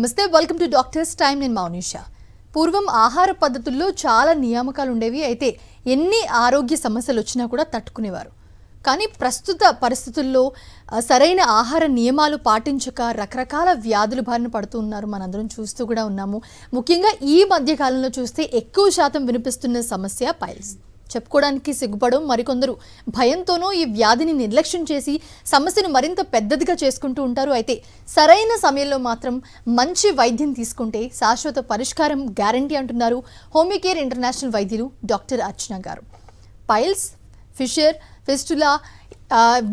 నమస్తే welcome to doctors time నేను మౌనిషా. పూర్వం ఆహార పద్ధతుల్లో చాలా నియామకాలు ఉండేవి అయితే ఎన్ని ఆరోగ్య సమస్యలు వచ్చినా కూడా తట్టుకునేవారు. కానీ ప్రస్తుత పరిస్థితుల్లో సరైన ఆహార నియమాలు పాటించక రకరకాల వ్యాధుల బారిన పడుతూ ఉన్నారు. మనందరం చూస్తూ కూడా ఉన్నాము. ముఖ్యంగా ఈ మధ్యకాలంలో చూస్తే ఎక్కువ శాతం వినిపిస్తున్న సమస్య పైల్స్. చెప్పుకోవడానికి సిగ్గుపడడం మరికొందరు భయంతోనూ ఈ వ్యాధిని నిర్లక్ష్యం చేసి సమస్యను మరింత పెద్దదిగా చేసుకుంటూ ఉంటారు. అయితే సరైన సమయంలో మాత్రం మంచి వైద్యం తీసుకుంటే శాశ్వత పరిష్కారం గ్యారంటీ అంటున్నారు హోమికేర్ ఇంటర్నేషనల్ వైద్యులు డాక్టర్ అర్చన గారు. పైల్స్ ఫిషర్ ఫిస్టులా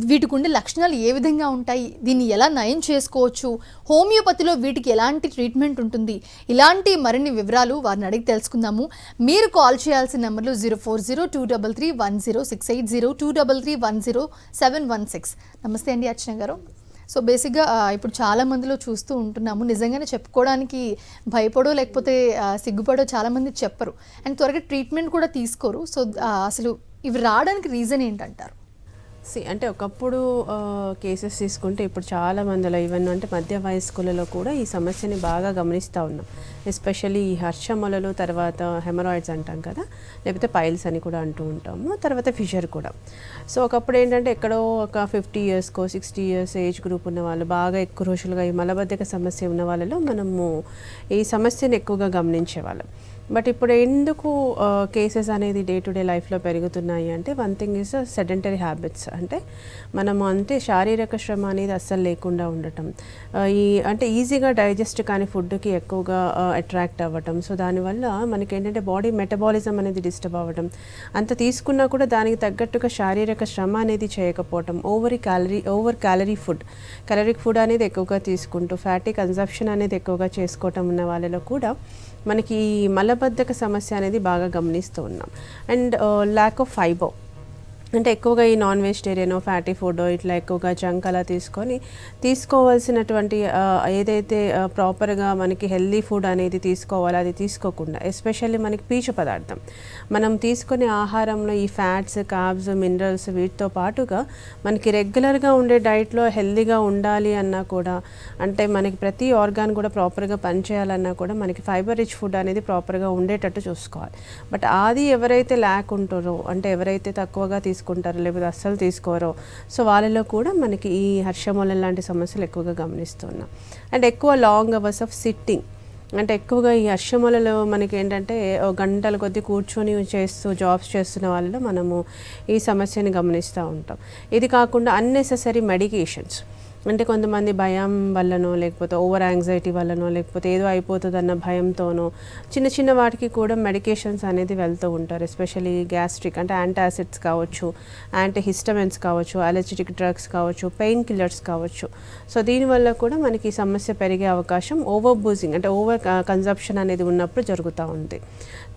వీటికి ఉండే లక్షణాలు ఏ విధంగా ఉంటాయి? దీన్ని ఎలా నయం చేసుకోవచ్చు? హోమియోపతిలో వీటికి ఎలాంటి ట్రీట్మెంట్ ఉంటుంది? ఇలాంటి మరిన్ని వివరాలు వారిని అడిగి తెలుసుకుందాము. మీరు కాల్ చేయాల్సిన నెంబర్లు zero four zero two double three one zero six eight zero two double three one zero seven one six. నమస్తే అండి అర్చన గారు. సో బేసిక్గా ఇప్పుడు చాలా మందిలో చూస్తూ ఉంటున్నాము. నిజంగానే చెప్పుకోవడానికి భయపడో లేకపోతే సిగ్గుపడో చాలామంది చెప్పరు. అండ్ త్వరగా ట్రీట్మెంట్ కూడా తీసుకోరు. సో అసలు ఇవి రావడానికి రీజన్ ఏంటంటారు? సి అంటే ఒకప్పుడు కేసెస్ తీసుకుంటే ఇప్పుడు చాలా మందిలో ఈవెన్ అంటే మధ్య వయస్కులలో కూడా ఈ సమస్యని బాగా గమనిస్తూ ఉన్నాం. ఎస్పెషల్లీ ఈ హర్షమలలు తర్వాత హెమరాయిడ్స్ అంటాం కదా లేకపోతే పైల్స్ అని కూడా అంటూ ఉంటాము తర్వాత ఫిషర్ కూడా. సో ఒకప్పుడు ఏంటంటే ఎక్కడో ఒక ఫిఫ్టీ ఇయర్స్కో సిక్స్టీ ఇయర్స్ ఏజ్ గ్రూప్ ఉన్న వాళ్ళు బాగా ఎక్కువ రోజులుగా ఈ మలబద్ధక సమస్య ఉన్న వాళ్ళలో మనము ఈ సమస్యను ఎక్కువగా గమనించేవాళ్ళం బట్ ఇప్పుడు ఎందుకు కేసెస్ అనేది డే టు డే లైఫ్లో పెరుగుతున్నాయి అంటే one thing is sedentary habits అంటే మనము అంటే శారీరక శ్రమ అనేది అస్సలు లేకుండా ఉండటం. ఈ అంటే ఈజీగా డైజెస్ట్ కాని ఫుడ్కి ఎక్కువగా అట్రాక్ట్ అవ్వటం. సో దానివల్ల మనకి ఏంటంటే బాడీ మెటబాలిజం అనేది డిస్టర్బ్ అవ్వడం అంత తీసుకున్నా కూడా దానికి తగ్గట్టుగా శారీరక శ్రమ అనేది చేయకపోవటం. Over calorie over calorie food calorie food అనేది ఎక్కువగా తీసుకుంటూ ఫ్యాటీ కన్సప్షన్ అనేది ఎక్కువగా చేసుకోవటం ఉన్న వాళ్ళలో కూడా మనకి మల మలబద్ధక సమస్య అనేది బాగా గమనిస్తూ ఉన్నాం. అండ్ ల్యాక్ ఆఫ్ ఫైబర్ అంటే ఎక్కువగా ఈ నాన్ వెజిటేరియన్ ఫ్యాటీ ఫుడ్ ఇట్లా ఎక్కువగా జంక్ అలా తీసుకొని తీసుకోవాల్సినటువంటి ఏదైతే ప్రాపర్గా మనకి హెల్దీ ఫుడ్ అనేది తీసుకోవాలో అది తీసుకోకుండా ఎస్పెషల్లీ మనకి పీచు పదార్థం. మనం తీసుకునే ఆహారంలో ఈ ఫ్యాట్స్ కార్బ్స్ మినరల్స్ వీటితో పాటుగా మనకి రెగ్యులర్గా ఉండే డైట్లో హెల్దీగా ఉండాలి అన్నా కూడా అంటే మనకి ప్రతి ఆర్గాన్ కూడా ప్రాపర్గా పనిచేయాలన్నా కూడా మనకి ఫైబర్ రిచ్ ఫుడ్ అనేది ప్రాపర్గా ఉండేటట్టు చూసుకోవాలి. బట్ అది ఎవరైతే ల్యాక్ ఉంటారో అంటే ఎవరైతే తక్కువగా తీసుకుంటారో లేకపోతే అస్సలు తీసుకోరో. సో వాళ్ళలో కూడా మనకి ఈ హర్షమూలం లాంటి సమస్యలు ఎక్కువగా గమనిస్తున్నాం. అండ్ ఎక్కువ లాంగ్ అవర్స్ ఆఫ్ సిట్టింగ్ అంటే ఎక్కువగా ఈ హర్షమలలో మనకి ఏంటంటే గంటల కొద్దీ కూర్చొని చేస్తూ జాబ్స్ చేస్తున్న వాళ్ళలో మనము ఈ సమస్యని గమనిస్తూ ఉంటాం. ఇది కాకుండా అన్నెసెసరీ మెడికేషన్స్ అంటే కొంతమంది భయం వల్లనో లేకపోతే ఓవర్ యాంగ్జైటీ వల్లనో లేకపోతే ఏదో అయిపోతుందన్న భయంతోనో చిన్న చిన్న వాటికి కూడా మెడికేషన్స్ అనేది వెళ్తూ ఉంటారు. ఎస్పెషల్లీ గ్యాస్ట్రిక్ అంటే యాంటాసిడ్స్ కావచ్చు యాంటీ హిస్టమిన్స్ కావచ్చు అలర్జిటిక్ డ్రగ్స్ కావచ్చు పెయిన్ కిల్లర్స్ కావచ్చు. సో దీనివల్ల కూడా మనకి సమస్య పెరిగే అవకాశం ఓవర్ బూజింగ్ అంటే ఓవర్ కన్సప్షన్ అనేది ఉన్నప్పుడు జరుగుతూ ఉంది.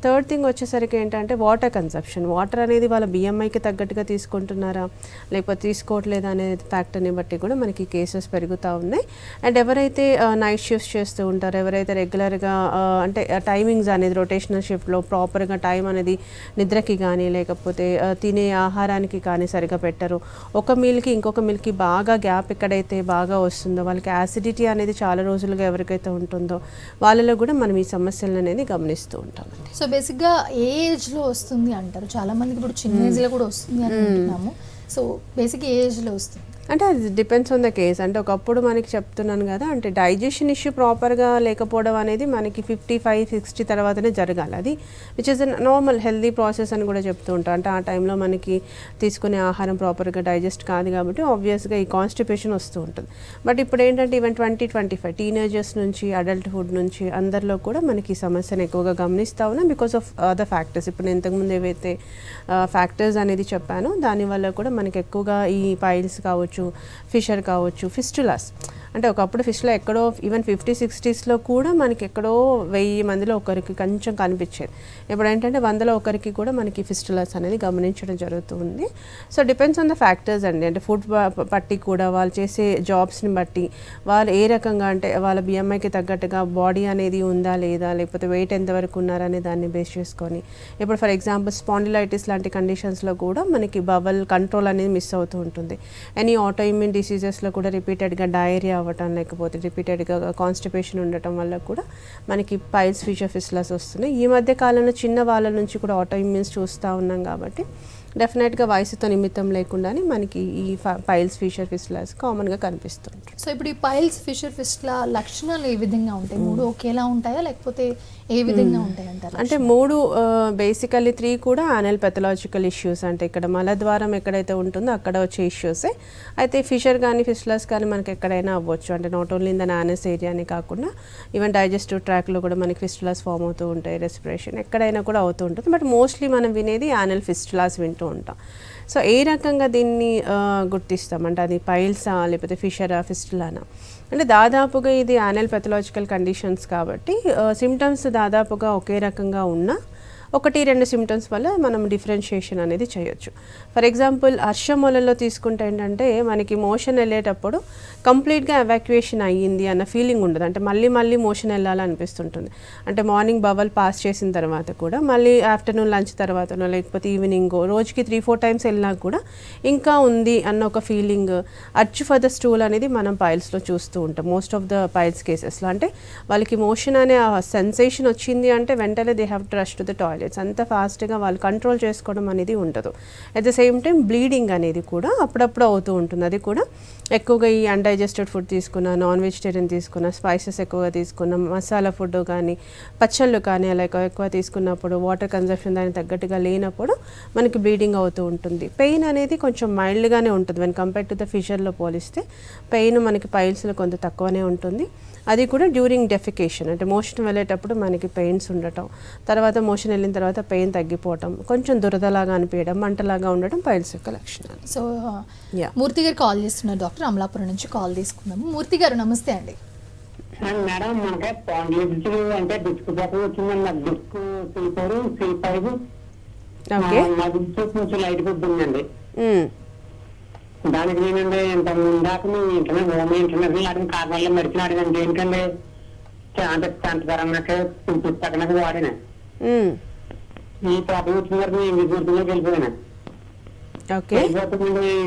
థర్డ్ థింగ్ వచ్చేసరికి ఏంటంటే వాటర్ కన్సప్షన్. వాటర్ అనేది వాళ్ళ బిఎంఐకి తగ్గట్టుగా తీసుకుంటున్నారా? లేకపోతే తీసుకోవట్లేదా అనే ఫ్యాక్టర్ని బట్టి కూడా మనకి కేసెస్ పెరుగుతూ ఉన్నాయి. అండ్ ఎవరైతే నైట్ షిఫ్ట్స్ చేస్తూ ఉంటారో ఎవరైతే రెగ్యులర్గా అంటే టైమింగ్స్ అనేది రొటేషనల్ షిఫ్ట్లో ప్రాపర్గా టైం అనేది నిద్రకి కానీ లేకపోతే తినే ఆహారానికి కానీ సరిగా పెట్టరు. ఒక మీల్కి ఇంకొక మీల్కి బాగా గ్యాప్ ఎక్కడైతే బాగా వస్తుందో వాళ్ళకి యాసిడిటీ అనేది చాలా రోజులుగా ఎవరికైతే ఉంటుందో వాళ్ళలో కూడా మనం ఈ సమస్యలను అనేది గమనిస్తూ ఉంటామండి. సో బేసిక్గా ఏ ఏజ్లో వస్తుంది అంటారు? చాలా మందికి ఇప్పుడు చిన్న ఏజ్లో కూడా వస్తుంది అని అంటున్నాము. సో బేసిక్ ఏ ఏజ్లో వస్తుంది? అంటే అది డిపెండ్స్ ఆన్ ద కేస్ అంటే ఒకప్పుడు మనకి చెప్తున్నాను కదా అంటే డైజెషన్ ఇష్యూ ప్రాపర్గా లేకపోవడం అనేది మనకి ఫిఫ్టీ ఫైవ్ సిక్స్టీ తర్వాతనే జరగాలి. అది which is normal healthy process అని కూడా చెప్తూ ఉంటాం అంటే ఆ టైంలో మనకి తీసుకునే ఆహారం ప్రాపర్గా డైజెస్ట్ కాదు కాబట్టి ఆబ్వియస్గా ఈ కాన్స్టిపేషన్ వస్తూ ఉంటుంది. బట్ ఇప్పుడు ఏంటంటే even twenty twenty five teenagers నుంచి అడల్ట్హుడ్ నుంచి అందరిలో కూడా మనకి ఈ సమస్యను ఎక్కువగా గమనిస్తూ ఉన్నాం బికాస్ ఆఫ్ అదర్ ఫ్యాక్టర్స్ ఇప్పుడు నేను ఇంతకుముందు ఏవైతే ఫ్యాక్టర్స్ అనేది చెప్పానో దానివల్ల కూడా మనకి ఎక్కువగా ఈ పైల్స్ కావచ్చు ఫిషర్ కావచ్చు ఫిస్టులాస్. అంటే ఒకప్పుడు ఫిష్లో ఎక్కడో ఈవెన్ ఫిఫ్టీ సిక్స్టీస్లో కూడా మనకి ఎక్కడో వెయ్యి మందిలో ఒకరికి కొంచెం కనిపించేది. ఇప్పుడు ఏంటంటే వందలో ఒకరికి కూడా మనకి ఫిస్టులర్స్ అనేది గమనించడం జరుగుతుంది. So depends on the factors అండి. అంటే ఫుడ్ బట్టి కూడా వాళ్ళు చేసే జాబ్స్ని బట్టి వాళ్ళు ఏ రకంగా అంటే వాళ్ళ బిఎంఐకి తగ్గట్టుగా బాడీ అనేది ఉందా లేదా లేకపోతే వెయిట్ ఎంతవరకు ఉన్నారనే దాన్ని బేస్ చేసుకొని ఇప్పుడు ఫర్ ఎగ్జాంపుల్ స్పాండిలైటిస్ లాంటి కండిషన్స్లో కూడా మనకి బవల్ కంట్రోల్ అనేది మిస్ అవుతూ ఉంటుంది. ఎనీ ఆటో ఇమ్యూన్ డిసీజెస్లో కూడా రిపీటెడ్గా డయేరియా అవ్వటం లేకపోతే రిపీటెడ్గా కాన్స్టిపేషన్ ఉండటం వల్ల కూడా మనకి పైల్స్ ఫీచర్ ఫిస్లాస్ వస్తున్నాయి. ఈ మధ్య కాలంలో చిన్న వాళ్ళ నుంచి కూడా ఆటో ఇమ్యూన్స్ చూస్తూ ఉన్నాం కాబట్టి డెఫినెట్గా వయసుతో నిమిత్తం లేకుండానే మనకి ఈ పైల్స్ ఫీచర్ ఫిస్లాస్ కామన్గా కనిపిస్తుంటాయి. సో ఇప్పుడు ఈ పైల్స్ ఫిషర్ ఫిస్ట్ల లక్షణాలు ఏ విధంగా ఉంటాయి? మూడు ఒకేలా ఉంటాయా? లేకపోతే ఏ విధంగా ఉంటాయి అంటారు? అంటే మూడు బేసికల్లీ త్రీ కూడా యానల్ పెథలాజికల్ ఇష్యూస్ అంటే ఇక్కడ మలద్వారం ఎక్కడైతే ఉంటుందో అక్కడ వచ్చే ఇష్యూసే అయితే ఫిషర్ కానీ ఫిస్లస్ కానీ మనకి ఎక్కడైనా అవ్వచ్చు అంటే not only in the anus ఏరియానే కాకుండా ఈవెన్ డైజెస్టివ్ ట్రాక్లో కూడా మనకి ఫిస్టులాస్ ఫామ్ అవుతూ ఉంటాయి రెస్పిరేషన్ ఎక్కడైనా కూడా అవుతూ ఉంటుంది. బట్ మోస్ట్లీ మనం వినేది యానల్ ఫిస్టులాస్ వింటూ ఉంటాం. సో ఏ రకంగా దీన్ని గుర్తిస్తామంటే గుర్తిస్తాం? అంటే అది పైల్సా లేకపోతే ఫిషరా ఫిస్టులానా? అంటే దాదాపుగా ఇది యానల్ పెథలాజికల్ కండిషన్స్ కాబట్టి సిమ్టమ్స్ దాదాపుగా ఒకే రకంగా ఉన్నా ఒకటి రెండు సిమ్టమ్స్ వల్ల మనం డిఫరెన్షియేషన్ అనేది చేయొచ్చు. ఫర్ ఎగ్జాంపుల్ హర్షమూలలో తీసుకుంటే ఏంటంటే మనకి మోషన్ వెళ్ళేటప్పుడు కంప్లీట్గా ఎవాక్యుయేషన్ అయ్యింది అన్న ఫీలింగ్ ఉండదు. అంటే మళ్ళీ మళ్ళీ మోషన్ వెళ్ళాలనిపిస్తుంటుంది. అంటే మార్నింగ్ బవల్ పాస్ చేసిన తర్వాత కూడా మళ్ళీ ఆఫ్టర్నూన్ లంచ్ తర్వాతనో లేకపోతే ఈవినింగ్ రోజుకి త్రీ ఫోర్ టైమ్స్ వెళ్ళినా కూడా ఇంకా ఉంది అన్న ఒక feeling urge for the stool అనేది మనం పైల్స్లో చూస్తూ ఉంటాం. మోస్ట్ ఆఫ్ ద పైల్స్ కేసెస్లో అంటే వాళ్ళకి మోషన్ అనే సెన్సేషన్ వచ్చింది అంటే వెంటనే they have to rush to the toilets అంత ఫాస్ట్గా వాళ్ళు కంట్రోల్ చేసుకోవడం అనేది ఉండదు. At the same time bleeding అనేది కూడా అప్పుడప్పుడు అవుతూ ఉంటుంది. అది కూడా ఎక్కువగా ఈ అన్డైజెస్టెడ్ ఫుడ్ తీసుకున్న నాన్ వెజిటేరియన్ తీసుకున్న స్పైసెస్ ఎక్కువగా తీసుకున్న మసాలా ఫుడ్ కానీ పచ్చళ్ళు కానీ అలా ఎక్కువ ఎక్కువ తీసుకున్నప్పుడు వాటర్ కన్జంప్షన్ దానికి తగ్గట్టుగా లేనప్పుడు మనకి బ్లీడింగ్ అవుతూ ఉంటుంది. పెయిన్ అనేది కొంచెం మైల్డ్గానే ఉంటుంది. వెన్ కంపేర్ టు ద ఫిషర్లో పోలిస్తే పెయిన్ మనకి పైల్స్లో కొంత తక్కువనే ఉంటుంది. అది కూడా డ్యూరింగ్ డెఫికేషన్ అంటే మోషన్ వెళ్ళేటప్పుడు మనకి పెయిన్స్ ఉండటం. తర్వాత మోషన్ వెళ్ళిన తర్వాత పెయిన్ తగ్గిపోవటం కొంచెం దురదలాగా అనిపించడం మంటలాగా ఉండటం పైల్స్ యొక్క లక్షణాలు. సో. మూర్తి గారు కాల్ చేస్తున్నారు డాక్టర్. అమలాపురం నుంచి కాల్ తీసుకుందాము మూర్తి గారు నమస్తే అండి. మేడం మనకి పాండ్లిడ్స్ అంటే డిస్క్ ప్రాబ్లం వచ్చిందండి. నాకు disc C four C five. కొంచెం లైట్ ఉందండి. దానికి నేనండి ఇంత ముందాక మీ ఇంటర్నెట్ హోమ్ ఇంటర్నెట్ అడిగిన కారణాల్లో మెడిసిన్ అడిగాను దేనికండి అంటే చంటకరన్నకే పుస్తకనకి వాడినా. మ్మ్. ఈ ప్రాబ్లం వచ్చిన వరకు నేను మెడిసిన్లోకి వెళ్ళిపోయాను. ఓకే.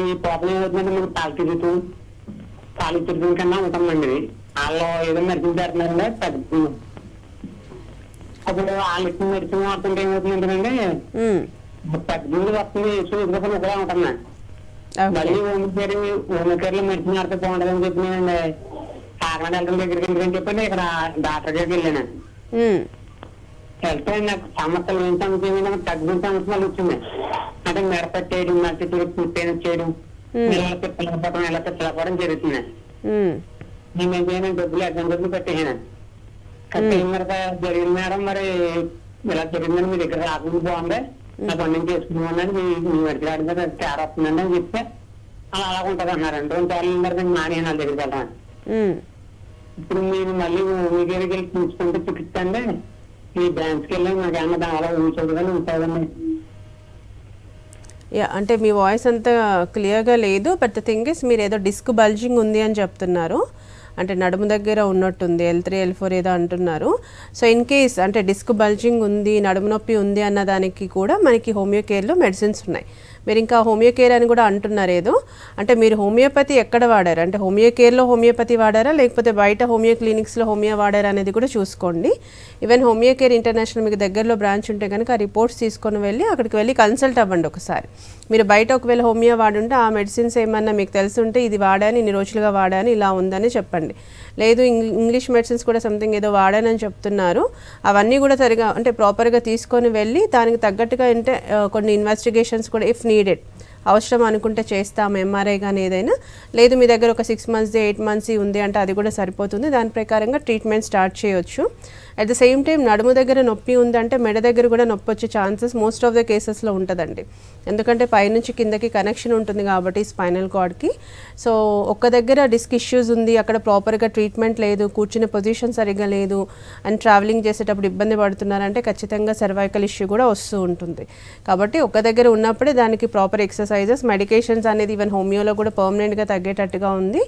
ఈ ప్రాబ్లం ఏమవుతుందంటే మనకు కాలు తిరుగుతూ కాలు తిరుగుతున్న కన్నా ఉంటుందండి వాళ్ళు ఏదో మెడిసిన్ పెడుతున్నారంటే తగ్గుతుంది అప్పుడు వాళ్ళు ఇచ్చిన మెడిసిన్ వాడుతుంటే ఏమవుతుందంటే మ్మ్. తగ్గుతుంది వస్తుంది సో ఎదుగుతుంది ఒకలా ఉంటున్నా మళ్ళీ ఓకే. హోమ్ కేర్ హోమ్ కేర్లో మెడిసిన్ ఆడితే బాగుంటుందని చెప్పి నేను కాకినాడ వెళ్తాం దగ్గరికి ఎందుకని చెప్పండి ఇక్కడ డాక్టర్ దగ్గరికి వెళ్ళాను. వెళ్తే నాకు సమస్యలు ఏం సమస్య ఏమైనా తగ్గిన సమస్యలు వచ్చింది అంటే మెడపట్టేయడం మట్టి తిరిగి పెయిన్ వచ్చేయడం Hmm. ఇలా పిల్లలపడడం ఇలా పిల్లలపడడం జరుగుతుంది మ్మ్. నేను ఏం చేయను డబ్బులు ఎగ్జామ్ డబ్బులు పెట్టేసాను కట్టేసిన తర్వాత జరిగింది మేడం మరి ఇలా జరిగిందని మీ దగ్గర రాకుండా బాగుంది నా పని నుంచి చేసుకున్నాను మీ దగ్గర రావడం తేడా వస్తుందండి అని చెప్తే అలా అలా ఉంటుంది అన్నారు. రెండు రెండు సార్లు తర్వాత మానే నా దగ్గరికి వెళ్తాను మ్మ్. ఇప్పుడు మీరు మళ్ళీ మీ దగ్గరికి వెళ్ళి చూసుకుంటే చూపించండి ఈ బ్రాంచ్కి వెళ్ళి నాకు ఏమన్నా అలా ఊహించదు ఉంటుందండి. యా అంటే మీ వాయిస్ అంత క్లియర్గా లేదు బట్ ద థింగ్ ఇస్ మీరు ఏదో డిస్క్ బల్జింగ్ ఉంది అని చెప్తున్నారు. అంటే నడుము దగ్గర ఉన్నట్టుంది ఎల్ త్రీ ఎల్ ఫోర్ ఏదో అంటున్నారు. సో ఇన్ కేస్ అంటే డిస్క్ బల్జింగ్ ఉంది నడుము నొప్పి ఉంది అన్న దానికి కూడా మనకి హోమియో కేర్లో మెడిసిన్స్ ఉన్నాయి. మీరు ఇంకా హోమియో కేర్ అని కూడా అంటున్నారు ఏదో అంటే మీరు హోమియోపతి ఎక్కడ వాడారు? అంటే హోమియో కేర్లో హోమియోపతి వాడారా? లేకపోతే బయట హోమియో క్లినిక్స్లో హోమియో వాడారా అనేది కూడా చూసుకోండి. ఈవెన్ హోమియో కేర్ ఇంటర్నేషనల్ మీకు దగ్గరలో బ్రాంచ్ ఉంటే కనుక ఆ రిపోర్ట్స్ తీసుకొని వెళ్ళి అక్కడికి వెళ్ళి కన్సల్ట్ అవ్వండి ఒకసారి. మీరు బయట ఒకవేళ హోమియో వాడుంటే ఆ మెడిసిన్స్ ఏమన్నా మీకు తెలుసుంటే ఇది వాడాను ఇన్ని రోజులుగా వాడాను ఇలా ఉందని చెప్పండి. లేదు ఇంగ్- ఇంగ్లీష్ మెడిసిన్స్ కూడా సంథింగ్ ఏదో వాడానని చెప్తున్నారు. అవన్నీ కూడా సరిగా అంటే ప్రాపర్గా తీసుకొని వెళ్ళి దానికి తగ్గట్టుగా అంటే కొన్ని ఇన్వెస్టిగేషన్స్ కూడా ఇఫ్ నీడెడ్ అవసరం అనుకుంటే చేస్తాం ఎంఆర్ఐ కానీ ఏదైనా. లేదు మీ దగ్గర ఒక సిక్స్ మంత్స్ది ఎయిట్ మంత్స్ ఉంది అంటే అది కూడా సరిపోతుంది. దాని ప్రకారంగా ట్రీట్మెంట్ స్టార్ట్ చేయొచ్చు. అట్ ద సేమ్ టైం నడుము దగ్గర నొప్పి ఉందంటే మెడ దగ్గర కూడా నొప్పి వచ్చే ఛాన్సెస్ మోస్ట్ ఆఫ్ ద కేసెస్లో ఉంటుందండి. ఎందుకంటే పైనుంచి కిందకి కనెక్షన్ ఉంటుంది కాబట్టి స్పైనల్ కార్డ్కి సో ఒక్క దగ్గర డిస్క్ ఇష్యూస్ ఉంది అక్కడ ప్రాపర్గా ట్రీట్మెంట్ లేదు కూర్చునే పొజిషన్ సరిగ్గా లేదు అండ్ ట్రావెలింగ్ చేసేటప్పుడు ఇబ్బంది పడుతున్నారంటే ఖచ్చితంగా సర్వైకల్ ఇష్యూ కూడా వస్తూ ఉంటుంది. కాబట్టి ఒక దగ్గర ఉన్నప్పుడే దానికి ప్రాపర్ ఎక్సర్సైజెస్ మెడికేషన్స్ అనేది ఈవెన్ హోమియోలో కూడా పర్మనెంట్గా తగ్గేటట్టుగా ఉంది.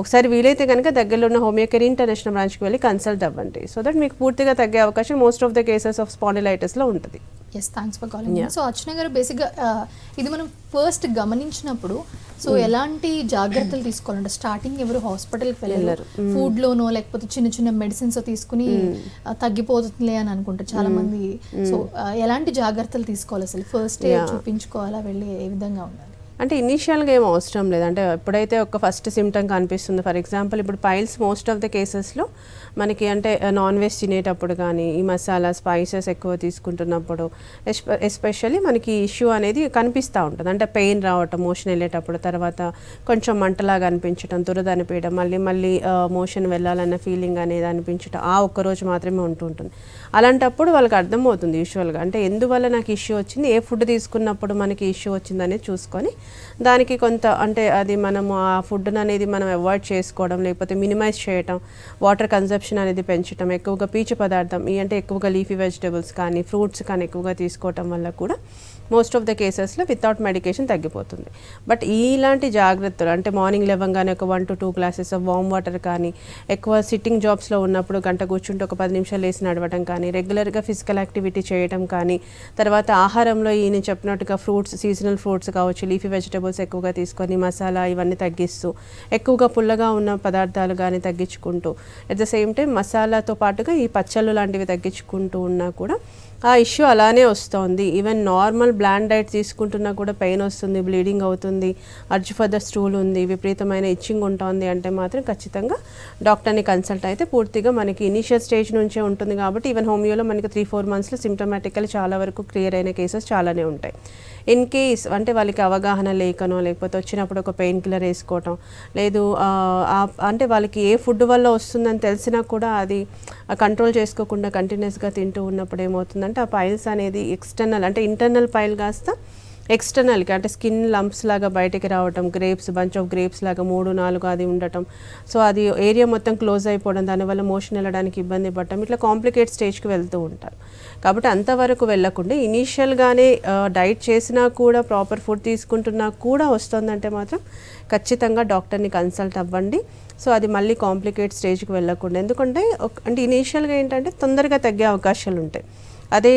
ఒకసారి వీలైతే కనుక దగ్గరలో ఉన్న హోమియో కేర్ ఇంటర్నేషనల్ బ్రాంచ్కి వెళ్ళి కన్సల్ట్ అవ్వండి. సో దట్ మీకు పూర్తిగా తగ్గే అవకాశం most of the cases of స్పాండిలైటిస్లో ఉంటుంది. Yes thanks for calling so Archana గారు బేసిక్గా ఆ, ఇది మనం ఫస్ట్ గమనించినప్పుడు సో ఎలాంటి జాగ్రత్తలు తీసుకోవాలంటే స్టార్టింగ్ ఎవరు హాస్పిటల్కి వెళ్ళరు. ఫుడ్ లోనో లేకపోతే చిన్న చిన్న మెడిసిన్స్ తీసుకుని ఆ, తగ్గిపోతుందిలే అని అనుకుంటారు చాలా మంది సో ఎలాంటి జాగ్రత్తలు తీసుకోవాలి అసలు? First Yeah. చూపించుకోవాలా? వెళ్ళి ఏ విధంగా ఉండాలి? అంటే ఇనీషియల్గా ఏం అవసరం లేదు. అంటే ఎప్పుడైతే ఒక ఫస్ట్ సిమ్టమ్ కనిపిస్తుందో ఫర్ ఎగ్జాంపుల్ ఇప్పుడు పైల్స్ మోస్ట్ ఆఫ్ ద కేసెస్లో మనకి అంటే నాన్ వెజ్ తినేటప్పుడు కానీ ఈ మసాలా స్పైసెస్ ఎక్కువ తీసుకుంటున్నప్పుడు ఎస్పెషల్లీ మనకి ఇష్యూ అనేది కనిపిస్తూ ఉంటుంది. అంటే పెయిన్ రావటం మోషన్ వెళ్ళేటప్పుడు తర్వాత కొంచెం మంటలాగా అనిపించడం దురద అనిపించడం మళ్ళీ మళ్ళీ మోషన్ వెళ్ళాలన్న ఫీలింగ్ అనేది అనిపించడం ఆ ఒక్క రోజు మాత్రమే ఉంటూ ఉంటుంది. అలాంటప్పుడు వాళ్ళకి అర్థమవుతుంది యూజువల్గా అంటే ఎందువల్ల నాకు ఇష్యూ వచ్చింది ఏ ఫుడ్ తీసుకున్నప్పుడు మనకి ఇష్యూ వచ్చింది అనేది చూసుకొని దానికి కొంత అంటే అది మనము ఆ ఫుడ్ అనేది మనం అవాయిడ్ చేసుకోవడం లేకపోతే మినిమైజ్ చేయటం వాటర్ కన్సప్షన్ అనేది పెంచడం ఎక్కువగా పీచు పదార్థం ఈ అంటే ఎక్కువగా లీఫీ వెజిటేబుల్స్ కానీ ఫ్రూట్స్ కానీ ఎక్కువగా తీసుకోవటం వల్ల కూడా మోస్ట్ ఆఫ్ ద కేసెస్లో వితౌట్ మెడికేషన్ తగ్గిపోతుంది. బట్ ఇలాంటి జాగ్రత్తలు అంటే మార్నింగ్ లేవగానే ఒక one to two glasses of warm water కానీ ఎక్కువ సిట్టింగ్ జాబ్స్లో ఉన్నప్పుడు గంట కూర్చుంటే ఒక పది నిమిషాలు వేసి నడవడం కానీ రెగ్యులర్గా ఫిజికల్ యాక్టివిటీ చేయడం కానీ తర్వాత ఆహారంలో ఈయన చెప్పినట్టుగా ఫ్రూట్స్ సీజనల్ ఫ్రూట్స్ కావచ్చు లీఫీ వెజిటబుల్స్ ఎక్కువగా తీసుకొని మసాలా ఇవన్నీ తగ్గిస్తూ ఎక్కువగా పుల్లగా ఉన్న పదార్థాలు కానీ తగ్గించుకుంటూ అట్ ద సేమ్ టైం మసాలాతో పాటుగా ఈ పచ్చళ్ళు లాంటివి తగ్గించుకుంటూ ఉన్నా కూడా ఆ ఇష్యూ అలానే వస్తుంది. ఈవెన్ నార్మల్ బ్లాండ్ డైట్ తీసుకుంటున్నా కూడా పెయిన్ వస్తుంది బ్లీడింగ్ అవుతుంది అర్జ్ ఫర్దర్ స్టూల్ ఉంది విపరీతమైన ఇచ్చింగ్ ఉంటుంది అంటే మాత్రం ఖచ్చితంగా డాక్టర్ని కన్సల్ట్ అయితే పూర్తిగా మనకి ఇనీషియల్ స్టేజ్ నుంచే ఉంటుంది కాబట్టి ఈవెన్ హోమియోలో మనకి త్రీ ఫోర్ మంత్స్లో సిమ్టమాటికల్ చాలా వరకు క్లియర్ అయిన కేసెస్ చాలానే ఉంటాయి. ఇన్ కేస్ అంటే వాళ్ళకి అవగాహన లేకనో లేకపోతే వచ్చినప్పుడు ఒక పెయిన్ కిల్లర్ వేసుకోవటం లేదు అంటే వాళ్ళకి ఏ ఫుడ్ వల్ల వస్తుందని తెలిసినా కూడా అది కంట్రోల్ చేసుకోకుండా కంటిన్యూస్గా తింటూ ఉన్నప్పుడు ఏమవుతుందంటే ఆ పైల్స్ అనేది ఎక్స్టర్నల్ అంటే ఇంటర్నల్ పైల్ కాస్త ఎక్స్టర్నల్కి అంటే స్కిన్ లంప్స్ లాగా బయటికి రావటం గ్రేప్స్ బంచ్ ఆఫ్ గ్రేప్స్ లాగా మూడు నాలుగు అది ఉండటం. సో అది ఏరియా మొత్తం క్లోజ్ అయిపోవడం దానివల్ల మోషన్ వెళ్ళడానికి ఇబ్బంది పడటం. ఇట్లా కాంప్లికేట్ స్టేజ్కి వెళ్తూ ఉంటారు. కాబట్టి అంతవరకు వెళ్ళకుండా ఇనీషియల్గానే డైట్ చేసినా కూడా ప్రాపర్ ఫుడ్ తీసుకుంటున్నా కూడా వస్తుందంటే మాత్రం ఖచ్చితంగా డాక్టర్ని కన్సల్ట్ అవ్వండి. సో అది మళ్ళీ కాంప్లికేట్ స్టేజ్కి వెళ్ళకుండా. ఎందుకంటే అంటే ఇనీషియల్గా ఏంటంటే తొందరగా తగ్గే అవకాశాలు ఉంటాయి అదే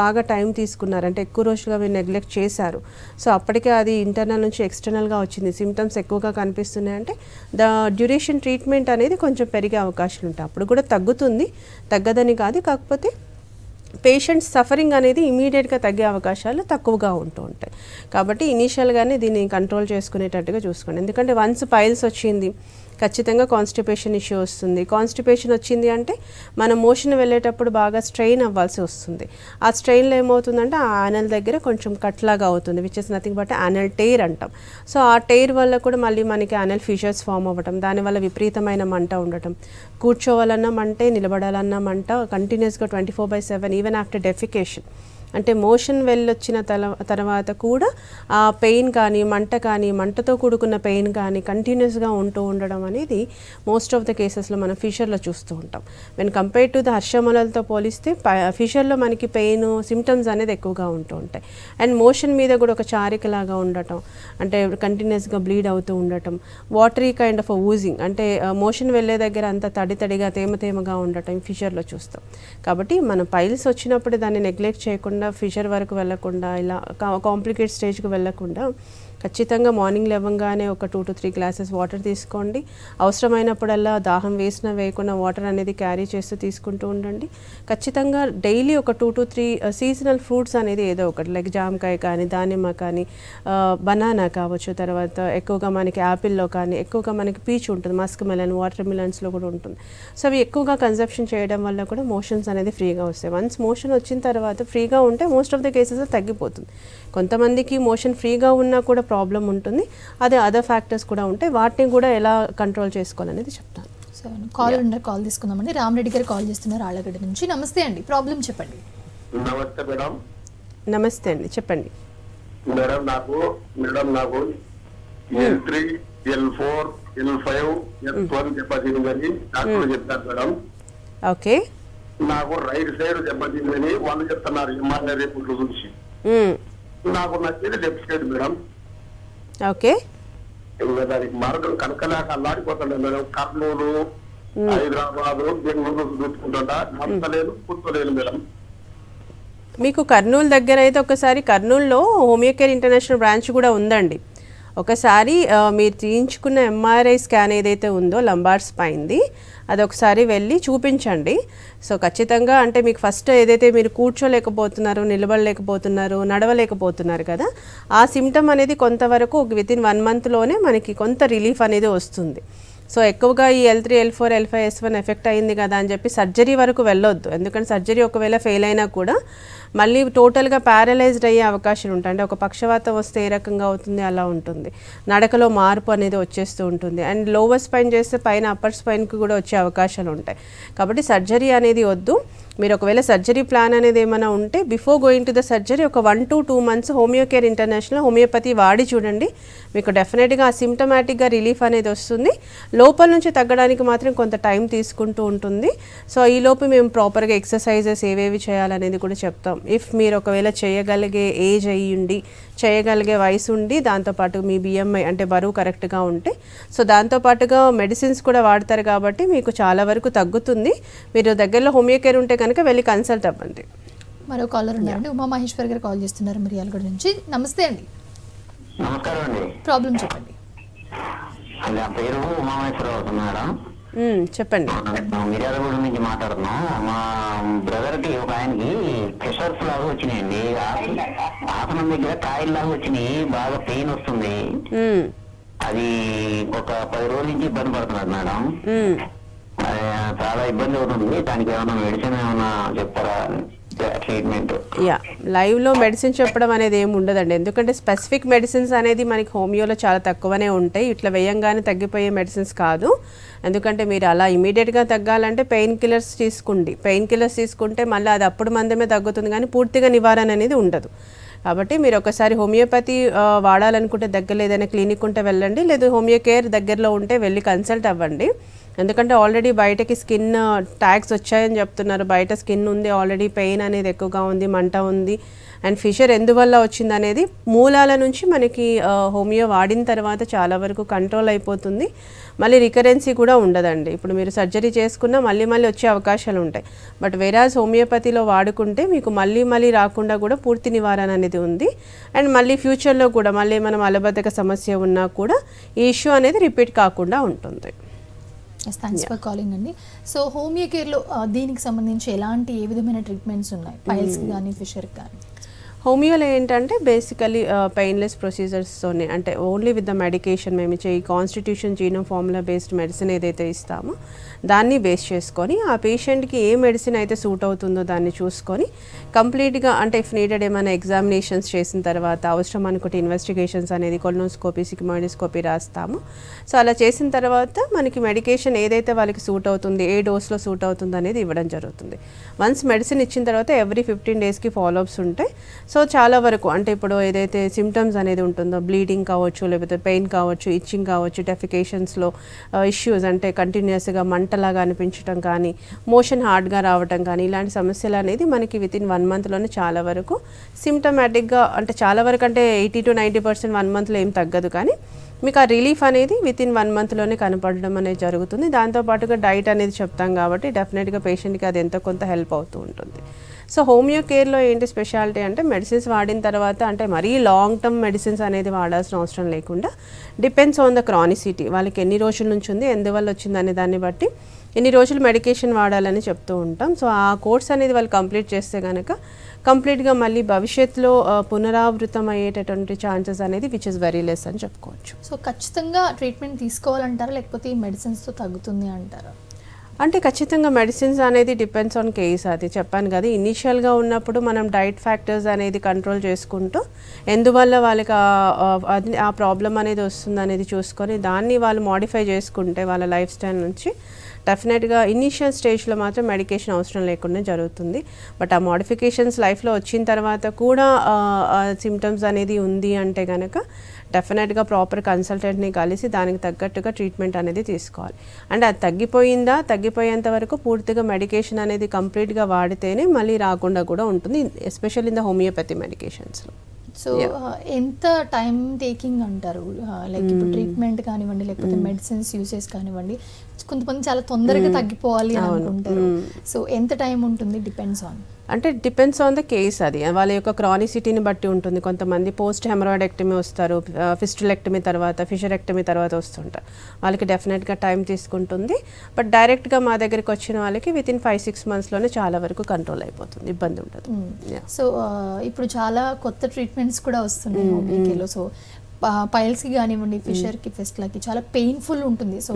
బాగా టైం తీసుకున్నారు. అంటే ఎక్కువ రోజులుగా మీరు నెగ్లెక్ట్ చేశారు. సో అప్పటికే అది ఇంటర్నల్ నుంచి ఎక్స్టర్నల్గా వచ్చింది. సిమ్టమ్స్ ఎక్కువగా కనిపిస్తున్నాయి అంటే ద డ్యూరేషన్ ట్రీట్మెంట్ అనేది కొంచెం పెరిగే అవకాశాలు ఉంటాయి. అప్పుడు కూడా తగ్గుతుంది. తగ్గదని కాదు. కాకపోతే పేషెంట్ సఫరింగ్ అనేది ఇమీడియట్గా తగ్గే అవకాశాలు తక్కువగా ఉంటూ ఉంటాయి. కాబట్టి ఇనీషియల్గానే దీన్ని కంట్రోల్ చేసుకునేటట్టుగా చూసుకోండి. ఎందుకంటే వన్స్ పైల్స్ వచ్చింది ఖచ్చితంగా కాన్స్టిపేషన్ ఇష్యూ వస్తుంది. కాన్స్టిపేషన్ వచ్చింది అంటే మనం మోషన్ వెళ్ళేటప్పుడు బాగా స్ట్రెయిన్ అవ్వాల్సి వస్తుంది. ఆ స్ట్రెయిన్లో ఏమవుతుందంటే ఆ యానల్ దగ్గర కొంచెం కట్లాగా అవుతుంది which is nothing but anal tear అంటాం. సో ఆ టెయిర్ వల్ల కూడా మళ్ళీ మనకి యానల్ ఫిషర్స్ ఫామ్ అవ్వటం దానివల్ల విపరీతమైన మంట ఉండటం. కూర్చోవాలన్నా మంటే నిలబడాలన్నా మంట కంటిన్యూస్గా twenty four by seven even after defecation అంటే మోషన్ వెళ్ళొచ్చిన తల తర్వాత కూడా ఆ పెయిన్ కానీ మంట కానీ మంటతో కూడుకున్న పెయిన్ కానీ కంటిన్యూస్గా ఉంటూ ఉండడం అనేది మోస్ట్ ఆఫ్ ద కేసెస్లో మనం ఫిషర్లో చూస్తూ ఉంటాం. వెన్ కంపేర్ టు ద హర్షమలతో పోలిస్తే ఫిషర్లో మనకి పెయిన్ సిమ్టమ్స్ అనేది ఎక్కువగా ఉంటూ ఉంటాయి. అండ్ మోషన్ మీద కూడా ఒక చారికలాగా ఉండటం అంటే కంటిన్యూస్గా బ్లీడ్ అవుతూ ఉండటం వాటరీ కైండ్ ఆఫ్ ఊజింగ్ అంటే మోషన్ వెళ్ళే దగ్గర అంత తడి తడిగా తేమ తేమగా ఉండటం ఫిషర్లో చూస్తాం. కాబట్టి మనం పైల్స్ వచ్చినప్పుడు దాన్ని నెగ్లెక్ట్ చేయకుండా ఫిషర్ వరకు వెళ్ళకుండా ఇలా కాంప్లికేట్ స్టేజ్కి వెళ్ళకుండా ఖచ్చితంగా మార్నింగ్ లేవగానే ఒక two to three glasses water తీసుకోండి. అవసరమైనప్పుడల్లా దాహం వేసినా వేయకుండా వాటర్ అనేది క్యారీ చేస్తూ తీసుకుంటూ ఉండండి. ఖచ్చితంగా డైలీ ఒక two to three seasonal fruits అనేది ఏదో ఒకటి లైక్ జామకాయ కానీ దానిమ్మ కానీ uh, బనానా కావచ్చు తర్వాత ఎక్కువగా మనకి యాపిల్లో కానీ ఎక్కువగా మనకి పీచ్ ఉంటుంది మస్క్ మెలన్ వాటర్ మిలన్స్లో కూడా ఉంటుంది. సో అవి ఎక్కువగా కన్సప్షన్ చేయడం వల్ల కూడా మోషన్స్ అనేది ఫ్రీగా వస్తాయి. వన్స్ మోషన్ వచ్చిన తర్వాత ఫ్రీగా ఉంటే మోస్ట్ ఆఫ్ ద కేసెస్ తగ్గిపోతుంది. కొంతమందికి మోషన్ ఫ్రీగా ఉన్నా కూడా ప్రాబ్లం ఉంటుంది. అదే అదర్ ఫ్యాక్టర్స్ కూడా ఉంటాయి. వాటిని కూడా ఎలా కంట్రోల్ చేసుకోవాలనేది చెప్తాను. సో కాల్ ఉండర్ కాల్ తీసుకుందామండి. రామరెడ్డి గారు కాల్ చేస్తున్నారు ఆళ్ళగడ్డ నుంచి. నమస్తే అండి. ప్రాబ్లం చెప్పండి. నమస్తే మేడం. నమస్తే అండి. చెప్పండి. మేడం నాకు మేడం నాకు L three L four L five L one దెబ్బతిందని doctor చెప్తారు మేడం. ఓకే. నాకు రైట్ సైడ్ దెబ్బతిందని వాళ్ళు చెప్తున్నారు. ఎంఆర్ఐ రిపోర్ట్లు చూసి మ్మ్. నాకు నచ్చేది లెఫ్ట్ సైడ్ మేడం. ఓకే. దానికి మార్గం కనకలేక అల్లాడిపోతుండే. మేడం కర్నూలు హైదరాబాద్ బెంగళూరు చూసుకుంటా మేడం. మీకు కర్నూలు దగ్గర అయితే ఒకసారి కర్నూలులో హోమియో కేర్ ఇంటర్నేషనల్ బ్రాంచ్ కూడా ఉందండి. ఒకసారి మీరు తీయించుకున్న ఎంఆర్ఐ స్కాన్ ఏదైతే ఉందో లంబార్ స్పైన్ది అది ఒకసారి వెళ్ళి చూపించండి. సో ఖచ్చితంగా అంటే మీకు ఫస్ట్ ఏదైతే మీరు కూర్చోలేకపోతున్నారు నిలబడలేకపోతున్నారు నడవలేకపోతున్నారు కదా ఆ సిమ్టమ్ అనేది కొంతవరకు విత్ ఇన్ వన్ మంత్లోనే మనకి కొంత రిలీఫ్ అనేది వస్తుంది. సో ఎక్కువగా ఈ L three L four L five S one effect అయింది కదా అని చెప్పి సర్జరీ వరకు వెళ్ళొద్దు. ఎందుకంటే సర్జరీ ఒకవేళ ఫెయిల్ అయినా కూడా మళ్ళీ టోటల్గా ప్యారలైజ్డ్ అయ్యే అవకాశాలు ఉంటాయి అంటే ఒక పక్షవాతం వస్తే ఏ రకంగా అవుతుంది? అలా ఉంటుంది. నడకలో మార్పు అనేది వచ్చేస్తూ ఉంటుంది. అండ్ లోవర్ స్పైన్ చేస్తే పైన అప్పర్ స్పైన్కి కూడా వచ్చే అవకాశాలు ఉంటాయి. కాబట్టి సర్జరీ అనేది వద్దు. మీరు ఒకవేళ సర్జరీ ప్లాన్ అనేది ఏమైనా ఉంటే before going to the surgery ఒక one to two months homeo care international homeopathy వాడి చూడండి. మీకు డెఫినెట్గా సిమ్టమాటిక్గా రిలీఫ్ అనేది వస్తుంది. లోపల నుంచి తగ్గడానికి మాత్రం కొంత టైం తీసుకుంటూ ఉంటుంది. సో ఈ లోపు మేము ప్రాపర్గా ఎక్సర్సైజెస్ ఏవేవి చేయాలనేది కూడా చెప్తాం. ఇఫ్ మీరు ఒకవేళ చేయగలిగే ఏజ్ అయ్యి చేయగలిగే వయసు ఉండి దాంతోపాటు మీ బిఎంఐ అంటే బరువు కరెక్ట్గా ఉంటే సో దాంతోపాటుగా మెడిసిన్స్ కూడా వాడతారు కాబట్టి మీకు చాలా వరకు తగ్గుతుంది. మీరు దగ్గరలో హోమియో కేర్ ఉంటే కనుక వెళ్ళి కన్సల్ట్ అవ్వండి. మరో కాలర్ ఉన్నారండి. ఉమా మహేశ్వర్ గారు కాల్ చేస్తున్నారు మిర్యాలగూడ నుంచి. నమస్తే అండి. నమస్కారం అండి. ప్రాబ్లం చెప్పండి. నా పేరు ఉమామేశ్వరరావు మేడం. చెప్పండి. మిర్యాలగూడ నుంచి మాట్లాడుతున్నాం. మా బ్రదర్కి ఒక ఆయనకి ప్రెషర్స్ లాగా వచ్చినాయండి. ఆస- ఆసనం దగ్గర కాయలు లాగా వచ్చినాయి. బాగా పెయిన్ వస్తుంది. అది ఒక పది రోజుల నుంచి ఇబ్బంది పడుతున్నారు మేడం. చాలా ఇబ్బంది అవుతుంది. దానికి ఏమైనా మెడిసిన్ ఏమైనా చెప్తారా? ట్రీట్మెంట్ యా లైవ్లో మెడిసిన్ చెప్పడం అనేది ఏమి ఉండదండి. ఎందుకంటే స్పెసిఫిక్ మెడిసిన్స్ అనేది మనకి హోమియోలో చాలా తక్కువనే ఉంటాయి. ఇట్లా వేయంగానే తగ్గిపోయే మెడిసిన్స్ కాదు. ఎందుకంటే మీరు అలా ఇమీడియట్గా తగ్గాలంటే పెయిన్ కిల్లర్స్ తీసుకోండి. పెయిన్ కిల్లర్స్ తీసుకుంటే మళ్ళీ అది అప్పుడు మందమే తగ్గుతుంది కానీ పూర్తిగా నివారణ అనేది ఉండదు. కాబట్టి మీరు ఒకసారి హోమియోపతి వాడాలనుకుంటే దగ్గర ఏదైనా క్లినిక్ ఉంటే వెళ్ళండి. లేదు హోమియో కేర్ దగ్గరలో ఉంటే వెళ్ళి కన్సల్ట్ అవ్వండి. ఎందుకంటే ఆల్రెడీ బయటకి స్కిన్ ట్యాగ్స్ వచ్చాయని చెప్తున్నారు. బయట స్కిన్ ఉంది ఆల్రెడీ పెయిన్ అనేది ఎక్కువగా ఉంది మంట ఉంది. అండ్ ఫిషర్ ఎందువల్ల వచ్చింది అనేది మూలాల నుంచి మనకి హోమియో వాడిన తర్వాత చాలా వరకు కంట్రోల్ అయిపోతుంది. మళ్ళీ రికరెన్సీ కూడా ఉండదండి. ఇప్పుడు మీరు సర్జరీ చేసుకున్నా మళ్ళీ మళ్ళీ వచ్చే అవకాశాలు ఉంటాయి. బట్ వేరాజ్ హోమియోపతిలో వాడుకుంటే మీకు మళ్ళీ మళ్ళీ రాకుండా కూడా పూర్తి నివారణ అనేది ఉంది. అండ్ మళ్ళీ ఫ్యూచర్లో కూడా మళ్ళీ మనం అలబద్ధక సమస్య ఉన్నా కూడా ఈ ఇష్యూ అనేది రిపీట్ కాకుండా ఉంటుంది. ఎస్ థ్యాంక్స్ ఫర్ కాలింగ్ అండి సో హోమియో కేర్లో దీనికి సంబంధించి ఎలాంటి ఏ విధమైన ట్రీట్మెంట్స్ ఉన్నాయి? పైల్స్కి కానీ ఫిషర్కి కానీ హోమియోలో ఏంటంటే బేసికలీ పెయిన్లెస్ ప్రొసీజర్స్తోనే అంటే ఓన్లీ విత్ ద మెడికేషన్ మేము ఇచ్చే ఈ constitution geno formula based medicine ఏదైతే ఇస్తామో దాన్ని బేస్ చేసుకొని ఆ పేషెంట్కి ఏ మెడిసిన్ అయితే సూట్ అవుతుందో దాన్ని చూసుకొని కంప్లీట్గా అంటే ఇఫ్ నీడెడ్ ఏమైనా ఎగ్జామినేషన్స్ చేసిన తర్వాత అవసరం అనుకుంటే ఇన్వెస్టిగేషన్స్ అనేది కొలనోస్కోపీ సిగ్మాయిడోస్కోపీ రాస్తాము. సో అలా చేసిన తర్వాత మనకి మెడికేషన్ ఏదైతే వాళ్ళకి సూట్ అవుతుంది ఏ డోస్లో సూట్ అవుతుంది అనేది ఇవ్వడం జరుగుతుంది. వన్స్ మెడిసిన్ ఇచ్చిన తర్వాత ఎవ్రీ ఫిఫ్టీన్ డేస్కి ఫాలోఅప్స్ ఉంటాయి సో చాలా వరకు అంటే ఇప్పుడు ఏదైతే సిమ్టమ్స్ అనేది ఉంటుందో బ్లీడింగ్ కావచ్చు లేకపోతే పెయిన్ కావచ్చు ఇచ్చింగ్ కావచ్చు డెఫికేషన్స్లో ఇష్యూస్ అంటే కంటిన్యూస్గా మంటలాగా అనిపించడం కానీ మోషన్ హార్డ్గా రావటం కానీ ఇలాంటి సమస్యలు అనేది మనకి విత్ ఇన్ వన్ మంత్లోనే చాలా వరకు సిమ్టమాటిక్గా అంటే చాలా వరకు అంటే eighty to ninety percent one మంత్లో ఏం తగ్గదు కానీ మీకు ఆ రిలీఫ్ అనేది విత్ ఇన్ వన్ మంత్లోనే కనపడడం అనేది జరుగుతుంది. దాంతోపాటుగా డైట్ అనేది చెప్తాం కాబట్టి డెఫినెట్గా పేషెంట్కి అది ఎంతో కొంత హెల్ప్ అవుతూ ఉంటుంది. సో హోమియో కేర్లో ఏంటి స్పెషాలిటీ అంటే మెడిసిన్స్ వాడిన తర్వాత అంటే మరీ లాంగ్ టర్మ్ మెడిసిన్స్ అనేది వాడాల్సిన అవసరం లేకుండా డిపెండ్స్ ఆన్ ద క్రానిసిటీ వాళ్ళకి ఎన్ని రోజుల నుంచి ఉంది ఎందువల్ల వచ్చింది అనే దాన్ని బట్టి ఎన్ని రోజులు మెడికేషన్ వాడాలని చెప్తూ ఉంటాం. సో ఆ కోర్స్ అనేది వాళ్ళు కంప్లీట్ చేస్తే కనుక కంప్లీట్గా మళ్ళీ భవిష్యత్తులో పునరావృతం అయ్యేటటువంటి ఛాన్సెస్ అనేది విచ్ ఇస్ వెరీ లెస్ అని చెప్పుకోవచ్చు. సో ఖచ్చితంగా ట్రీట్మెంట్ తీసుకోవాలంటారా లేకపోతే ఈ మెడిసిన్స్తో తగ్గుతుంది అంటారా? అంటే ఖచ్చితంగా మెడిసిన్స్ అనేది డిపెండ్స్ ఆన్ కేస్ అది. చెప్పాను కదా ఇనీషియల్గా ఉన్నప్పుడు మనం డైట్ ఫ్యాక్టర్స్ అనేది కంట్రోల్ చేసుకుంటూ ఎందువల్ల వాళ్ళకి అది ఆ ప్రాబ్లం అనేది వస్తుంది అనేది చూసుకొని దాన్ని వాళ్ళు మాడిఫై చేసుకుంటే వాళ్ళ లైఫ్ స్టైల్ నుంచి డెఫినెట్గా ఇనీషియల్ స్టేజ్లో మాత్రం మెడికేషన్ అవసరం లేకుండా జరుగుతుంది. బట్ ఆ మోడిఫికేషన్స్ లైఫ్లో వచ్చిన తర్వాత కూడా సిమ్టమ్స్ అనేది ఉంది అంటే కనుక డెఫినెట్గా ప్రాపర్ కన్సల్టెంట్ని కలిసి దానికి తగ్గట్టుగా ట్రీట్మెంట్ అనేది తీసుకోవాలి. అంటే అది తగ్గిపోయిందా? తగ్గిపోయేంత వరకు పూర్తిగా మెడికేషన్ అనేది కంప్లీట్గా వాడితేనే మళ్ళీ రాకుండా కూడా ఉంటుంది ఎస్పెషల్ ఇన్ ద హోమియోపతి మెడికేషన్స్లో సో ఎంత టైం టేకింగ్ అంటారు? లైక్ ఇప్పుడు ట్రీట్మెంట్ కానివ్వండి లేకపోతే మెడిసిన్స్ యూసెస్ కానివ్వండి కొంతమంది చాలా తొందరగా తగ్గిపోవాలి అని అనుకుంటారు. సో ఎంత టైం ఉంటుంది? డిపెండ్స్ ఆన్ అంటే డిపెండ్స్ ఆన్ ద కేస్ అది. వాళ్ళ యొక్క క్రానిసిటీని బట్టి ఉంటుంది. కొంతమంది పోస్ట్ హెమరాయిడెక్టమీ వస్తారు ఫిస్టులెక్టమీ తర్వాత ఫిషరెక్టమీ తర్వాత వస్తుంటారు. వాళ్ళకి డెఫినెట్గా టైం తీసుకుంటుంది. బట్ డైరెక్ట్గా మా దగ్గరికి వచ్చిన వాళ్ళకి విత్ ఇన్ ఫైవ్ సిక్స్ మంత్స్లోనే చాలా వరకు కంట్రోల్ అయిపోతుంది. ఇబ్బంది ఉండదు. Yeah. సో ఇప్పుడు చాలా కొత్త ట్రీట్మెంట్స్ కూడా వస్తున్నాయి సో పైల్స్కి కానివ్వండి ఫిషర్కి ఫెస్ట్లకి చాలా పెయిన్ఫుల్ ఉంటుంది. సో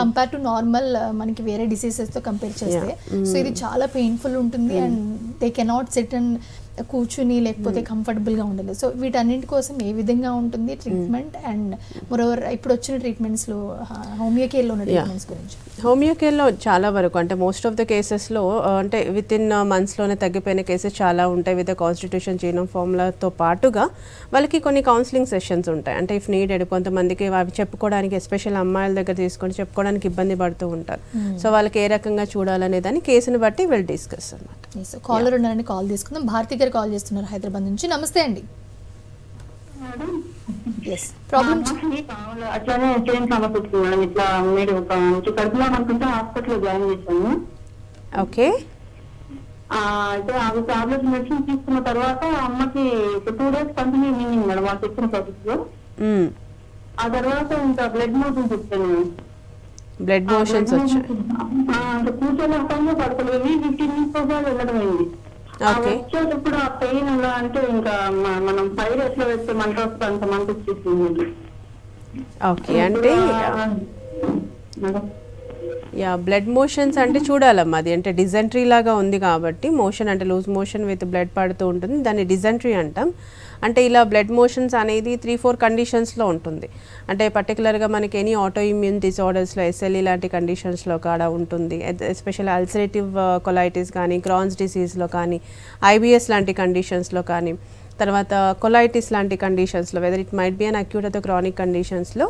కంపేర్ టు నార్మల్ మనకి వేరే డిసీజెస్తో కంపేర్ చేస్తే సో ఇది చాలా పెయిన్ఫుల్ ఉంటుంది and they cannot sit and కూర్చుని లేకపోతే కంఫర్టబుల్గా ఉండలేదు. సో వీటన్నింటి కోసం ఏ విధంగా ఉంటుంది ట్రీట్మెంట్ అండ్ మరోవర్ ఇప్పుడు వచ్చిన ట్రీట్మెంట్స్లో హోమియో కేర్లో ఉన్న ట్రీట్మెంట్స్ గురించి. హోమియో కేర్లో చాలా వరకు అంటే మోస్ట్ ఆఫ్ ద కేసెస్లో అంటే విత్ ఇన్ మంత్స్లోనే తగ్గిపోయిన కేసెస్ చాలా ఉంటాయి విత్ కాన్స్టిట్యూషన్ జీనోమ్ ఫార్ములాతో పాటుగా. వాళ్ళకి కొన్ని కౌన్సిలింగ్ సెషన్స్ ఉంటాయి. అంటే ఇఫ్ నీడెడ్ కొంతమందికి అవి చెప్పుకోవడానికి ఎస్పెషల్ అమ్మాయిల దగ్గర తీసుకొని చెప్పుకోవడానికి ఇబ్బంది పడుతూ ఉంటారు. సో వాళ్ళకి ఏ రకంగా చూడాలనే దాన్ని కేసుని బట్టి విల్ డిస్కస్ అనమాట కాలర్ ఉన్నారని కాల్ తీసుకుందాం. భారతి గారు కాల్ చేస్తున్నారు హైదరాబాద్ నుంచి. నమస్తే అండి. అట్లానే సేమ్ సమస్య వచ్చింది మేడం ఇట్లా మీరు ఒక మంచి కడుపులో అనుకుంటే హాస్పిటల్ జాయిన్ చేశాము ఓకే. ఆ, అయితే అవి టాబ్లెట్స్ మెడిసిన్ తీసుకున్న తర్వాత అమ్మకి ఒక టూ డేస్ కంటిన్యూ మింగింది మేడం వాళ్ళు చెప్పిన ప్రాసెస్లో ఆ తర్వాత ఇంకా బ్లడ్ మోషన్స్ వచ్చాను బ్లడ్ మోషన్స్ వచ్చాయి. కూర్చొని పడుకోలేదు. ఫిఫ్టీన్ మినిట్స్ వెళ్ళడం అయింది. వచ్చేటప్పుడు ఆ పెయిన్ ఎలా అంటే ఇంకా మనం పైరు ఎట్లా వేస్తే మంట వస్తే అంత మంట వచ్చేసింది ఓకే అంటే యా. బ్లడ్ మోషన్స్ అంటే చూడాలమ్మా అది. అంటే డిజెంట్రీ లాగా ఉంది కాబట్టి మోషన్ అంటే లూజ్ మోషన్ విత్ బ్లడ్ పడుతూ ఉంటుంది. దాన్ని డిజెంట్రీ అంటాం. అంటే ఇలా బ్లడ్ మోషన్స్ అనేది త్రీ ఫోర్ కండిషన్స్లో ఉంటుంది. అంటే పర్టికులర్గా మనకి ఎనీ ఆటో ఇమ్యూన్ డిజార్డర్స్లో ఎస్ఎల్ఈ లాంటి కండిషన్స్లో కూడా ఉంటుంది. ఎస్పెషల్ అల్సరేటివ్ కొలైటిస్ కానీ క్రాన్స్ డిసీజ్లో కానీ ఐబిఎస్ లాంటి కండిషన్స్లో కానీ. తర్వాత కొలైటిస్ లాంటి కండిషన్స్లో whether it might be an acute అథ క్రానిక్ కండిషన్స్లో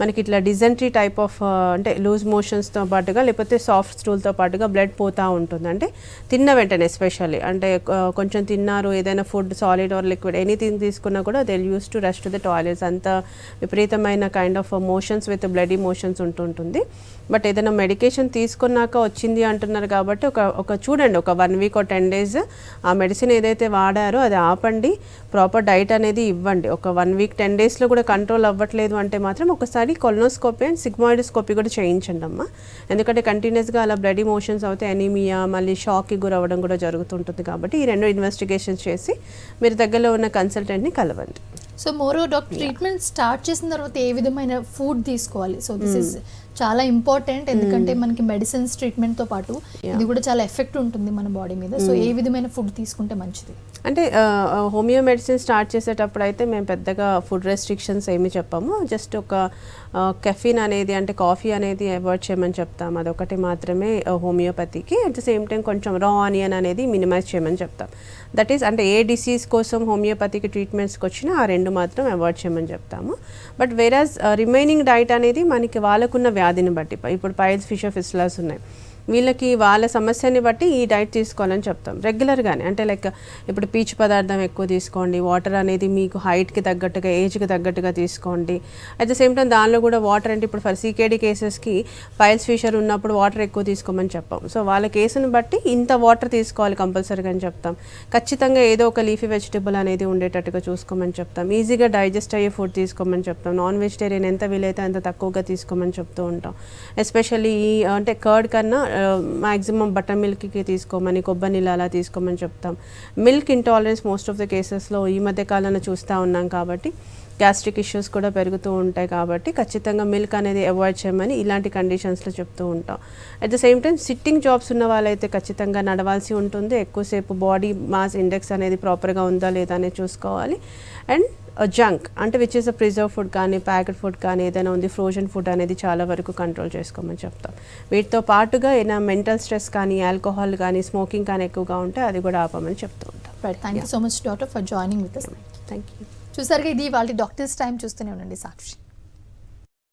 మనకి ఇట్లా డిజెంట్రీ టైప్ ఆఫ్ అంటే లూజ్ మోషన్స్తో పాటుగా లేకపోతే సాఫ్ట్ స్టూల్తో పాటుగా బ్లడ్ పోతూ ఉంటుంది. అంటే తిన్న వెంటనే ఎస్పెషల్లీ అంటే uh, కొంచెం తిన్నారు ఏదైనా food solid or liquid anything తీసుకున్నా కూడా they use to rush to the toilets అంత విపరీతమైన kind of motions with blood motions ఉంటుంటుంది. But ఏదైనా మెడికేషన్ తీసుకున్నాక వచ్చింది అంటున్నారు కాబట్టి ఒక ఒక చూడండి ఒక వన్ వీక్ ఒక టెన్ డేస్ ఆ మెడిసిన్ ఏదైతే వాడారో అది ఆపండి ప్రాపర్ డైట్ అనేది ఇవ్వండి. ఒక వన్ వీక్ టెన్ డేస్లో కూడా కంట్రోల్ అవ్వట్లేదు అంటే మాత్రం ఒకసారి కొలనోస్కోపీ అండ్ సిగ్మాయిడోస్కోపీ కూడా చేయించండి అమ్మా. ఎందుకంటే కంటిన్యూస్గా అలా బ్లడ్ మోషన్స్ అవుతే ఎనీమియా మళ్ళీ షాక్కి గురవ్వడం కూడా జరుగుతుంటుంది కాబట్టి ఈ రెండు ఇన్వెస్టిగేషన్స్ చేసి మీరు దగ్గరలో ఉన్న కన్సల్టెంట్ని కలవండి. సో మోరో డాక్టర్ ట్రీట్మెంట్ స్టార్ట్ చేసిన తర్వాత ఏ విధమైన ఫుడ్ తీసుకోవాలి? సో దిస్ ఇస్ చాలా ఇంపార్టెంట్ ఎందుకంటే మనకి మెడిసిన్స్ ట్రీట్మెంట్తో పాటు ఇది కూడా చాలా ఎఫెక్ట్ ఉంటుంది మన బాడీ మీద. సో ఏ విధమైన ఫుడ్ తీసుకుంటే మంచిది? అంటే హోమియో మెడిసిన్ స్టార్ట్ చేసేటప్పుడు అయితే మేము పెద్దగా ఫుడ్ రెస్ట్రిక్షన్స్ ఏమి చెప్పాము. జస్ట్ ఒక కెఫిన్ అనేది అంటే కాఫీ అనేది అవాయిడ్ చేయమని చెప్తాం. అదొకటి మాత్రమే హోమియోపతికి. అట్ ద సేమ్ టైం కొంచెం రా ఆనియన్ అనేది మినిమైజ్ చేయమని చెప్తాం. దట్ ఈస్ అంటే ఏ డిసీజ్ కోసం హోమియోపతికి ట్రీట్మెంట్స్కి వచ్చినా ఆ రెండు మాత్రం అవాయిడ్ చేయమని చెప్తాము. బట్ వేరాజ్ రిమైనింగ్ డైట్ అనేది మనకి వాళ్ళకున్న వ్యాధిని బట్టి ఇప్పుడు పైల్స్ ఫిషో ఫిస్లాస్ ఉన్నాయి. వీళ్ళకి వాళ్ళ సమస్యని బట్టి ఈ డైట్ తీసుకోవాలని చెప్తాం. రెగ్యులర్గానే అంటే లైక్ ఇప్పుడు పీచు పదార్థం ఎక్కువ తీసుకోండి. వాటర్ అనేది మీకు హైట్కి తగ్గట్టుగా ఏజ్కి తగ్గట్టుగా తీసుకోండి. అట్ ద సేమ్ టైం దానిలో కూడా వాటర్ అంటే ఇప్పుడు ఫర్ సీకేడీ కేసెస్కి పైల్స్ ఫిషర్ ఉన్నప్పుడు వాటర్ ఎక్కువ తీసుకోమని చెప్పాం. సో వాళ్ళ కేసుని బట్టి ఇంత వాటర్ తీసుకోవాలి కంపల్సరీగా అని చెప్తాం. ఖచ్చితంగా ఏదో ఒక లీఫీ వెజిటబుల్ అనేది ఉండేటట్టుగా చూసుకోమని చెప్తాం. ఈజీగా డైజెస్ట్ అయ్యే ఫుడ్ తీసుకోమని చెప్తాం. నాన్ వెజిటేరియన్ ఎంత వీలైతే అంత తక్కువగా తీసుకోమని చెప్తూ ఉంటాం. ఎస్పెషల్లీ ఈ అంటే కర్డ్ కన్నా మ్యాక్సిమం బటర్ మిల్క్కి తీసుకోమని కొబ్బరి నీళ్ళు అలా తీసుకోమని చెప్తాం. Milk intolerance most of the కేసెస్లో ఈ మధ్య కాలంలో చూస్తూ ఉన్నాం కాబట్టి గ్యాస్ట్రిక్ ఇష్యూస్ కూడా పెరుగుతూ ఉంటాయి కాబట్టి ఖచ్చితంగా మిల్క్ అనేది అవాయిడ్ చేయమని ఇలాంటి కండిషన్స్లో చెప్తూ ఉంటాం. At the same time sitting jobs ఉన్న వాళ్ళైతే ఖచ్చితంగా నడవాల్సి ఉంటుంది. ఎక్కువసేపు బాడీ మాస్ ఇండెక్స్ అనేది ప్రాపర్గా ఉందా లేదా అనేది చూసుకోవాలి. అండ్ జంక్ అంటే which is a preserve food కానీ ప్యాకెట్ ఫుడ్ కానీ ఏదైనా ఉంది ఫ్రోజన్ ఫుడ్ అనేది చాలా వరకు కంట్రోల్ చేసుకోమని చెప్తాం. వీటితో పాటుగా ఏదైనా మెంటల్ స్ట్రెస్ కానీ ఆల్కహాల్ కానీ స్మోకింగ్ కానీ ఎక్కువగా ఉంటే అది కూడా ఆపమని చెప్తూ ఉంటాం. Right thank you so much doctor for joining with thank you చూసారుగా ఇది వాళ్ళ డాక్టర్స్ టైం చూస్తూనే ఉండండి సాక్షి.